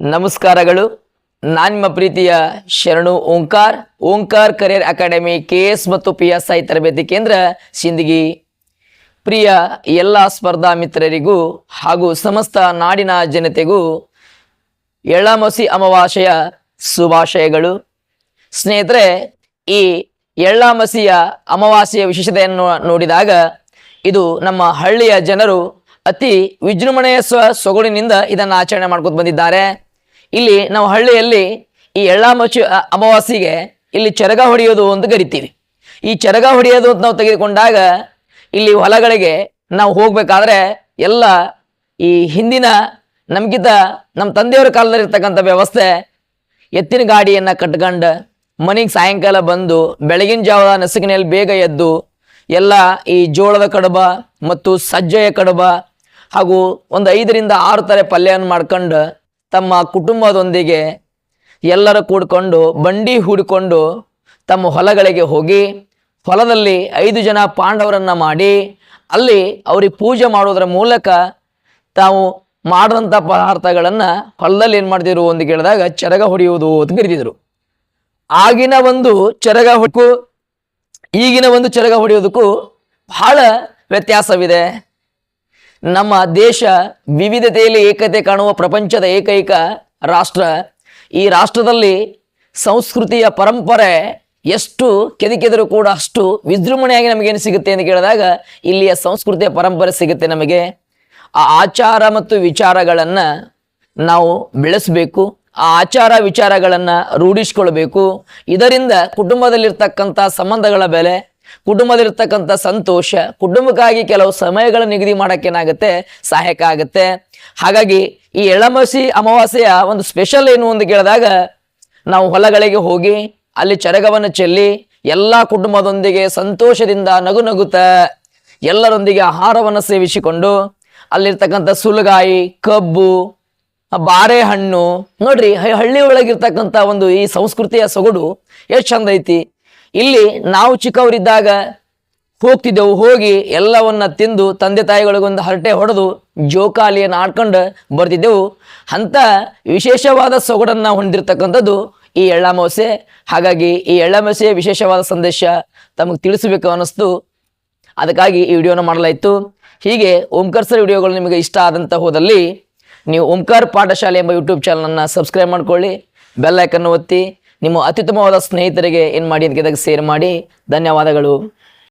ನಮಸ್ಕಾರಗಳು. ನಾನು ನಿಮ್ಮ ಪ್ರೀತಿಯ Sharanu Omkar. Omkar career academy K S ಮತ್ತು ಪಿ ಎಸ್ ಐ ತರಬೇತಿ ಕೇಂದ್ರ ಸಿಂದಗಿ. ಪ್ರಿಯ ಎಲ್ಲ ಸ್ಪರ್ಧಾ ಮಿತ್ರರಿಗೂ ಹಾಗೂ ಸಮಸ್ತ ನಾಡಿನ ಜನತೆಗೂ ಎಳ್ಳಮಸಿ ಅಮಾವಾಸ್ಯೆಯ ಶುಭಾಶಯಗಳು. ಸ್ನೇಹಿತರೆ, ಈ ಎಳ್ಳಾಮಸಿಯ ಅಮಾವಾಸ್ಯೆಯ ವಿಶೇಷತೆಯನ್ನು ನೋಡಿದಾಗ ಇದು ನಮ್ಮ ಹಳ್ಳಿಯ ಜನರು ಅತಿ ವಿಜೃಂಭಣೆಯ ಸ್ವ ಸೊಗಡಿನಿಂದ ಇದನ್ನು ಆಚರಣೆ ಮಾಡ್ಕೊಂಡು ಬಂದಿದ್ದಾರೆ. ಇಲ್ಲಿ ನಾವು ಹಳ್ಳಿಯಲ್ಲಿ ಈ ಅಮಾವಾಸಿಗೆ ಅಮಾವಾಸ್ಯೆಗೆ ಇಲ್ಲಿ ಚರಗ ಹೊಡೆಯೋದು ಅಂತ ಕರಿತೀವಿ. ಈ ಚರಗ ಹೊಡೆಯೋದು ಅಂತ ನಾವು ತೆಗೆದುಕೊಂಡಾಗ ಇಲ್ಲಿ ಹೊಲಗಳಿಗೆ ನಾವು ಹೋಗ್ಬೇಕಾದ್ರೆ ಎಲ್ಲ ಈ ಹಿಂದಿನ ನಮಗಿದ್ದ ನಮ್ಮ ತಂದೆಯವರ ಕಾಲದಲ್ಲಿರ್ತಕ್ಕಂಥ ವ್ಯವಸ್ಥೆ, ಎತ್ತಿನ ಗಾಡಿಯನ್ನು ಕಟ್ಕೊಂಡು ಮನೆಗೆ ಸಾಯಂಕಾಲ ಬಂದು ಬೆಳಗಿನ ಜಾವದ ನಸುಕಿನಲ್ಲಿ ಬೇಗ ಎದ್ದು ಎಲ್ಲ ಈ ಜೋಳದ ಕಡಬ ಮತ್ತು ಸಜ್ಜೆಯ ಕಡಬ ಹಾಗೂ ಒಂದು ಐದರಿಂದ ಆರು ಥರ ಪಲ್ಯವನ್ನು ಮಾಡ್ಕೊಂಡು ತಮ್ಮ ಕುಟುಂಬದೊಂದಿಗೆ ಎಲ್ಲರೂ ಕೂಡಿಕೊಂಡು, ಬಂಡಿ ಹೂಡಿಕೊಂಡು ತಮ್ಮ ಹೊಲಗಳಿಗೆ ಹೋಗಿ, ಹೊಲದಲ್ಲಿ ಐದು ಜನ ಪಾಂಡವರನ್ನು ಮಾಡಿ, ಅಲ್ಲಿ ಅವ್ರಿಗೆ ಪೂಜೆ ಮಾಡುವುದರ ಮೂಲಕ ತಾವು ಮಾಡಿದಂಥ ಪದಾರ್ಥಗಳನ್ನು ಹೊಲದಲ್ಲಿ ಏನು ಮಾಡ್ತಿದ್ರು ಅಂತ ಕೇಳಿದಾಗ, ಚರಗ ಹೊಡೆಯುವುದು ಅಂತ ಕರಿತಿದ್ರು. ಆಗಿನ ಒಂದು ಚರಗ ಹೊಡ್ಕು ಈಗಿನ ಒಂದು ಚರಗ ಹೊಡೆಯೋದಕ್ಕೂ ಬಹಳ ವ್ಯತ್ಯಾಸವಿದೆ. ನಮ್ಮ ದೇಶ ವಿವಿಧತೆಯಲ್ಲಿ ಏಕತೆ ಕಾಣುವ ಪ್ರಪಂಚದ ಏಕೈಕ ರಾಷ್ಟ್ರ. ಈ ರಾಷ್ಟ್ರದಲ್ಲಿ ಸಂಸ್ಕೃತಿಯ ಪರಂಪರೆ ಎಷ್ಟು ಕೆದಕಿದರೂ ಕೂಡ ಅಷ್ಟು ವಿಜೃಂಭಣೆಯಾಗಿ ನಮಗೇನು ಸಿಗುತ್ತೆ ಅಂತ ಕೇಳಿದಾಗ ಇಲ್ಲಿಯ ಸಂಸ್ಕೃತಿಯ ಪರಂಪರೆ ಸಿಗುತ್ತೆ ನಮಗೆ. ಆ ಆಚಾರ ಮತ್ತು ವಿಚಾರಗಳನ್ನು ನಾವು ಬೆಳೆಸಬೇಕು, ಆ ಆಚಾರ ವಿಚಾರಗಳನ್ನು ರೂಢಿಸ್ಕೊಳ್ಬೇಕು. ಇದರಿಂದ ಕುಟುಂಬದಲ್ಲಿರ್ತಕ್ಕಂಥ ಸಂಬಂಧಗಳ ಬೆಲೆ ಕುಟುಂಬದಲ್ಲಿರ್ತಕ್ಕಂಥ ಸಂತೋಷ, ಕುಟುಂಬಕ್ಕಾಗಿ ಕೆಲವು ಸಮಯಗಳನ್ನು ನಿಗದಿ ಮಾಡೋಕ್ಕೇನಾಗುತ್ತೆ ಸಹಾಯಕ ಆಗುತ್ತೆ. ಹಾಗಾಗಿ ಈ ಎಳಮಸಿ ಅಮಾವಾಸ್ಯೆಯ ಒಂದು ಸ್ಪೆಷಲ್ ಏನು ಅಂತ ಕೇಳಿದಾಗ, ನಾವು ಹೊಲಗಳಿಗೆ ಹೋಗಿ, ಅಲ್ಲಿ ಚರಗವನ್ನು ಚೆಲ್ಲಿ, ಎಲ್ಲ ಕುಟುಂಬದೊಂದಿಗೆ ಸಂತೋಷದಿಂದ ನಗು ನಗುತ್ತಾ, ಎಲ್ಲರೊಂದಿಗೆ ಆಹಾರವನ್ನು ಸೇವಿಸಿಕೊಂಡು, ಅಲ್ಲಿರ್ತಕ್ಕಂಥ ಸುಲಗಾಯಿ, ಕಬ್ಬು ಬಾರೆಹಣ್ಣು ನೋಡ್ರಿ, ಹಳ್ಳಿ ಒಳಗಿರ್ತಕ್ಕಂಥ ಒಂದು ಈ ಸಂಸ್ಕೃತಿಯ ಸೊಗಡು ಎಷ್ಟು ಚಂದ ಐತಿ. ಇಲ್ಲಿ ನಾವು ಚಿಕ್ಕವರಿದ್ದಾಗ ಹೋಗ್ತಿದ್ದೆವು, ಹೋಗಿ ಎಲ್ಲವನ್ನ ತಿಂದು ತಂದೆ ತಾಯಿಗಳಿಗೊಂದು ಹರಟೆ ಹೊಡೆದು ಜೋಕಾಲಿಯನ್ನು ಆಡ್ಕೊಂಡು ಬರ್ತಿದ್ದೆವು. ಅಂಥ ವಿಶೇಷವಾದ ಸೊಗಡನ್ನು ಹೊಂದಿರತಕ್ಕಂಥದ್ದು ಈ ಎಳ್ಳಾಮಾವಾಸ್ಯೆ ಹಾಗಾಗಿ ಈ ಎಳ್ಳಾಮಾವಾಸ್ಯೆಯ ವಿಶೇಷವಾದ ಸಂದೇಶ ತಮಗೆ ತಿಳಿಸಬೇಕು ಅನ್ನಿಸ್ತು. ಅದಕ್ಕಾಗಿ ಈ ವಿಡಿಯೋನ ಮಾಡಲಾಯಿತು. ಹೀಗೆ ಓಂಕಾರ ಸರ್ ವಿಡಿಯೋಗಳು ನಿಮಗೆ ಇಷ್ಟ ಆದಂಥ ಹೋದಲ್ಲಿ ನೀವು ಓಂಕಾರ್ ಪಾಠಶಾಲೆ ಎಂಬ ಯೂಟ್ಯೂಬ್ ಚಾನಲನ್ನು ಸಬ್ಸ್ಕ್ರೈಬ್ ಮಾಡ್ಕೊಳ್ಳಿ. ಬೆಲ್ಲೈಕನ್ನು ಒತ್ತಿ. ನಿಮ್ಮ ಅತ್ಯುತ್ತಮವಾದ ಸ್ನೇಹಿತರಿಗೆ ಏನು ಮಾಡಿ ಅಂತ ಶೇರ್ ಮಾಡಿ ಧನ್ಯವಾದಗಳು.